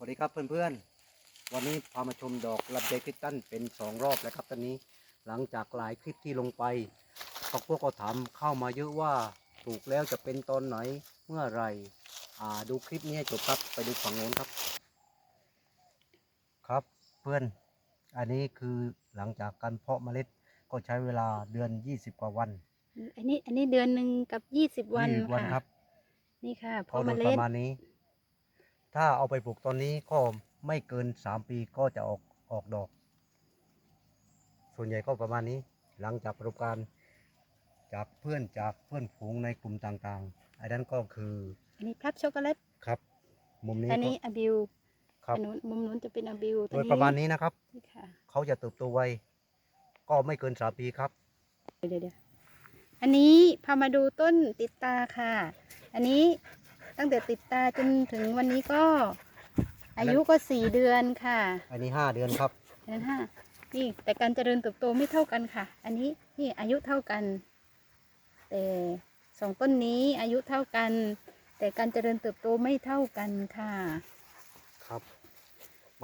สวัสดีครับเพื่อนๆ วันนี้พามาชมดอกลำไยคริสตันเป็นสองรอบแล้วครับตอนนี้หลังจากหลายคลิปที่ลงไปก็พวกก็ถามเข้ามาเยอะว่าปลูกแล้วจะเป็นตอนไหนเมื่อไหรอ่าดูคลิปนี้ให้จบครับไปดูฝั่งโน้นครับ ครับเพื่อนอันนี้คือหลังจากการเพาะเมล็ดก็ใช้เวลาเดือน 20 กว่าวันอันนี้อันนี้เดือนหนึ่งกับยี่สิบวัน20วันค่ะครับ นี่ค่ะพก็อโดเมยปล็ด ระมาณนี้ ถ้าเอาไปปลูกตอนนี้ก็ไม่เกินสามปีก็จะออกออกดอก ส่วนใหญ่ก็ประมาณนี้ หลังจากประสบการณ์จากเพื่อนจากเพื่อนฝูงในกลุ่มต่างๆอันนั้นก็คืออันนี้พลับช็อกโกแลตครับ มุมนี้อันนี้ก็อาบิวครับ อันนู้นมุมนู้นจะเป็นอาบิวโดยประมาณนี้นะครับ นี่ค่ะ เขาจะเติบโตไวก็ไม่เกินสามปีครับ เดี๋ยวเดี๋ยวเดี๋ยวอันนี้พามาดูต้นติดตาค่ะ อันนี้ ตั้งแต่ติดตาจนถึงวันนี้ก็ อายุก็สี่เดือนค่ะอันนี้ห้าเดือนครับอันนั้นห้านี่แต่การเจริญเติบโตไม่เท่ากันค่ะ อันนี้นี่อายุเท่ากัน แต่สองต้นนี้อายุเท่ากัน แต่การเจริญเติบโตไม่เท่ากันค่ะ ครับ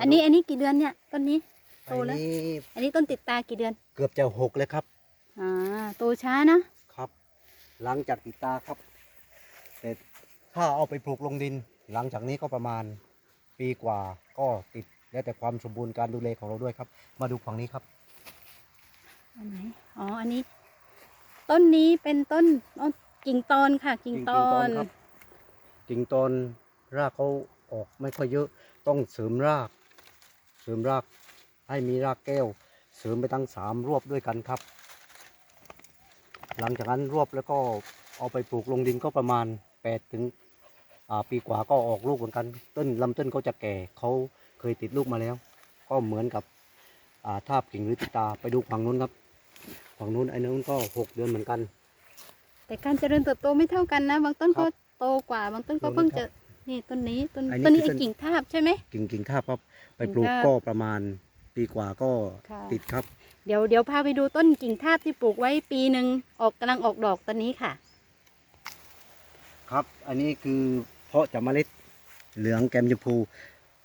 อันนี้อันนี้กี่เดือนเนี่ยต้นนี้ โตอันแล้ว นี้อันนี้ต้นติดตากี่เดือนเกือบจะหกเลยครับอ่าโตช้านะ ครับ หลังจากติดตาครับ แต่ ถ้าเอาไปปลูกลงดิน หลังจากนี้ก็ประมาณปีกว่าก็ติดแล้วแต่ความสมบูรณ์การดูแลของเราด้วยครับ มาดูฝั่งนี้ครับอันไหนอ๋ออันนี้ ต้นนี้เป็นต้นอ๋อกิ่งตอนค่ะ กิ่งตอนครับกิ่งตอนรากเขาออกไม่ค่อยเยอะต้องเสริมราก เสริมรากให้มีรากแก้ว เสริมไปทั้งสามรวบด้วยกันครับ หลังจากนั้นรวบแล้วก็เอาไปปลูกลงดินก็ประมาณแปดถึงอ่า ปีกว่าก็ออกลูกเหมือนกันต้นลำต้นเขาจะแก่เขาเคยติดลูกมาแล้ว ก็เหมือนกับอ่าทาบกิ่งหรือติดตาไปดูฝั่งนู้นครับฝั่งนู้นไอ้นู้นก็หกเดือนเหมือนกัน แต่การเจริญเติบโตไม่เท่ากันนะ บางต้นครัก็บโตกว่า บางต้นก็ตรงนี้เพิ่งครัจะบนี่ต้นนี้ต้นอันนี้ต้นนี้คือไอ้ต้นกิ่งทาบใช่ไหมกิ่งกิ่งทาบครับไปกิ่งปลูกทาบก็ประมาณปีกว่าก็ค่ะติดครับ เดี๋ยวเดี๋ยวพาไปดูต้นกิ่งทาบที่ปลูกไว้ปีหนึ่งออกกำลังออกดอกตอนนี้ค่ะ ครับอันนี้คือ เพาะจากเมล็ดเหลืองแกมชมพู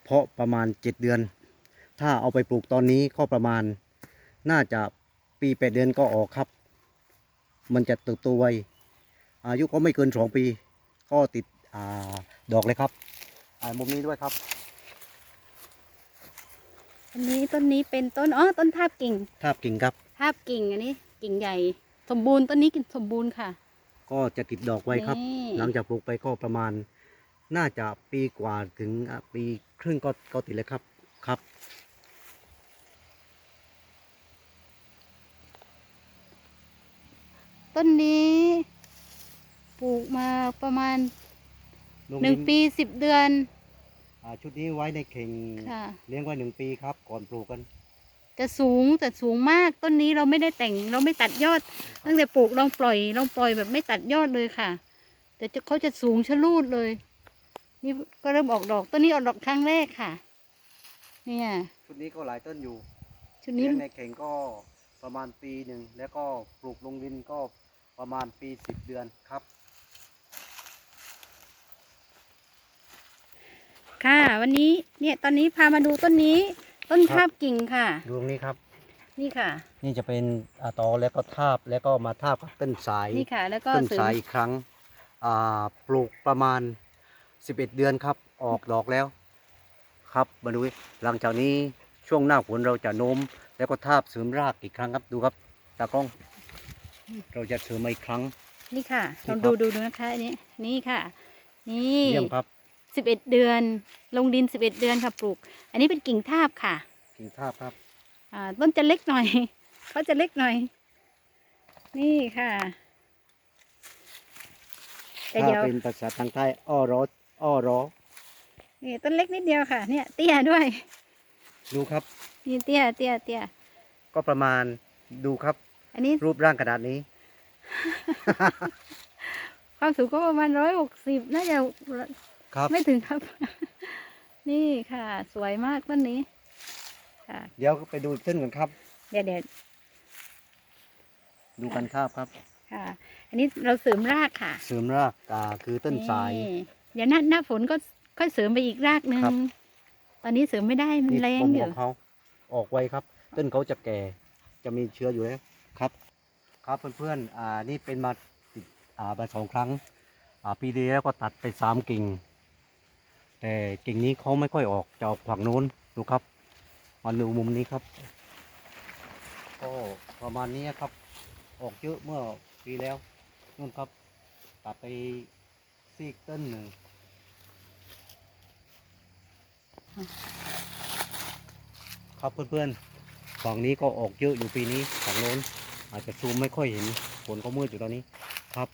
เพาะประมาณเจ็ดเดือน ถ้าเอาไปปลูกตอนนี้ก็ประมาณ น่าจะปีแปดเดือนก็ออกครับ มันจะเติบโตไวอายุก็ไม่เกินสองปี ก็ติดอาดอกเลยครับอ่ามุมนี้ด้วยครับอันนี้ต้นนี้เป็นต้นอ๋อต้นทาบกิ่ง ทาบกิ่งครับ ทาบกิ่งอันนี้กิ่งใหญ่ สมบูรณ์ต้นนี้กิ่งสมบูรณ์ค่ะ ก็จะติดดอกไว้ครับนี่หลังจากปลูกไปก็ประมาณ น่าจะปีกว่าถึงอะปีครึ่งก็ก็ติดเลยครับครับต้นนี้ปลูกมาประมาณลงหนึ่งดิปีสิบเดือนอ่าชุดนี้ไว้ในเข่งค่ะเลี้ยงไว้หนึ่งปีครับ ก่อนปลูกกัน จะสูงแต่สูงมากต้นนี้เราไม่ได้แต่งเราไม่ตัดยอด ตั้งแต่ปลูกลองปล่อยลองปล่อยแบบไม่ตัดยอดเลยค่ะ แต่จะเขาจะสูงชะลูดเลย นี่ก็เริ่มออกดอกต้นนี้ออกดอกครั้งแรกค่ะ เนี่ย ชุดนี้ก็หลายต้นอยู่ชุดนี้เลี้ยงในเข่งก็ประมาณปีหนึ่งแล้วก็ปลูกลงดินก็ประมาณปีสิบเดือนครับ ค่ะ วันนี้เนี่ยตอนนี้พามาดูต้นนี้ ต้นครับทาบกิ่งค่ะดูตรงนี้ครับ นี่ค่ะ นี่จะเป็นอาตอแล้วก็ทาบแล้วก็มาทาบกับต้นสายนี่ค่ะ แล้วก็ต้นเสริมสายอีกครั้งอ่าปลูกประมาณ 11เดือนครับ ออกดอกแล้ว ครับมาดูหลังจากนี้ช่วงหน้าฝนเราจะโน้ม แล้วก็ทาบเสริมรากอีกครั้งครับดูครับตากล้อง เราจะเสริมมาอีกครั้ง นี่ค่ะนี่ลองครับดูดูดูนะคะอันนี้นี่ค่ะ นี่เยี่ยมครับสิบเอ็ดเดือน ลงดินสิบเอ็ดเดือนค่ะปลูก อันนี้เป็นกิ่งทาบค่ะ กิ่งทาบครับอ่าต้นจะเล็กหน่อยเขาจะเล็กหน่อย นี่ค่ะแต่ถ้าเดี๋ยวเป็นภาษาทางใต้อ้อรอ อ้อรอนี่ต้นเล็กนิดเดียวค่ะ เนี่ยเตี้ยด้วย ดูครับ นี่เตี้ยเตี้ยเตี้ยก็ประมาณดูครับ อันนี้รูปร่างขนาดนี้ ความสูงก็ประมาณร้อยหกสิบน่าจะครับไม่ถึงครับ นี่ค่ะ สวยมากต้นนี้ค่ะเดี๋ยวไปดูต้นกันครับ เดี๋ยวเดี๋ยวดูกันทาบครับ ค่ะ อันนี้เราเสริมรากค่ะ เสริมรากอ่าคือต้นสาย เดี๋ยวหน้าหน้าฝนก็ค่อยเสริมไปอีกรากหนึ่งครับ ตอนนี้เสริมไม่ได้มันนี่แรงปมอขยู่องเขาออกไวครับ ต้นเขาจะแก่จะมีเชื้ออยู่แล้วครับ ครับเพื่อนๆอ่านี่เป็นมาติดอ่ามาสองครั้งอ่าปีที่แล้วก็ตัดไปสามกิ่ง แต่กิ่งนี้เขาไม่ค่อยออกจะออกฝั่งโน้นดูครับมาดูมุมนี้ครับก็ประมาณนี้ครับ ออกเยอะเมื่อปีแล้วนู่นครับ ตัดไป ซีกต้นหนึ่งครับเพื่อนๆฝั่งนี้ก็ออกเยอะอยู่ปีนี้ฝั่งโน้นอาจจะซูมไม่ค่อยเห็นฝนก็มืดอยู่ตอนนี้ครับ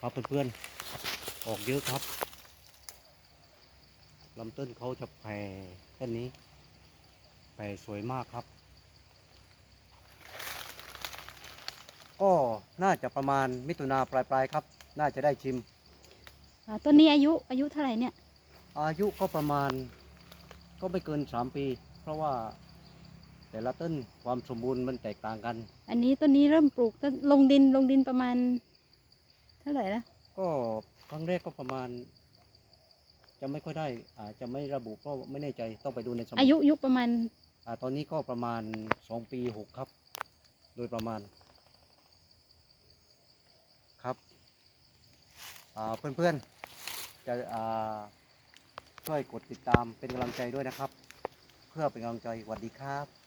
ครับเพื่อนๆออกเยอะครับลำต้นเขาจะแผ่ต้นนี้แผ่สวยมากครับ ก็น่าจะประมาณมิถุนาปลายๆครับ น่าจะได้ชิม อ่าต้นนี้อายุอายุเท่าไหร่เนี่ย อายุก็ประมาณก็ไม่เกินสามปี เพราะว่าแต่ละต้นความสมบูรณ์มันแตกต่างกัน อันนี้ต้นนี้เริ่มปลูกต้นลงดินลงดินประมาณ เท่าไหร่ละก็ครั้งแรกก็ประมาณ จะไม่ค่อยได้อาจจะไม่ระบุเพราะไม่แน่ใจต้องไปดูในสมุดอายุอายุประมาณ อ่าตอนนี้ก็ประมาณสองปีหกครับ โดยประมาณ ครับอ่า เพื่อนๆ จะอ่าช่วยกดติดตามเป็นกำลังใจด้วยนะครับ เพื่อเป็นกำลังใจสวัสดีครับ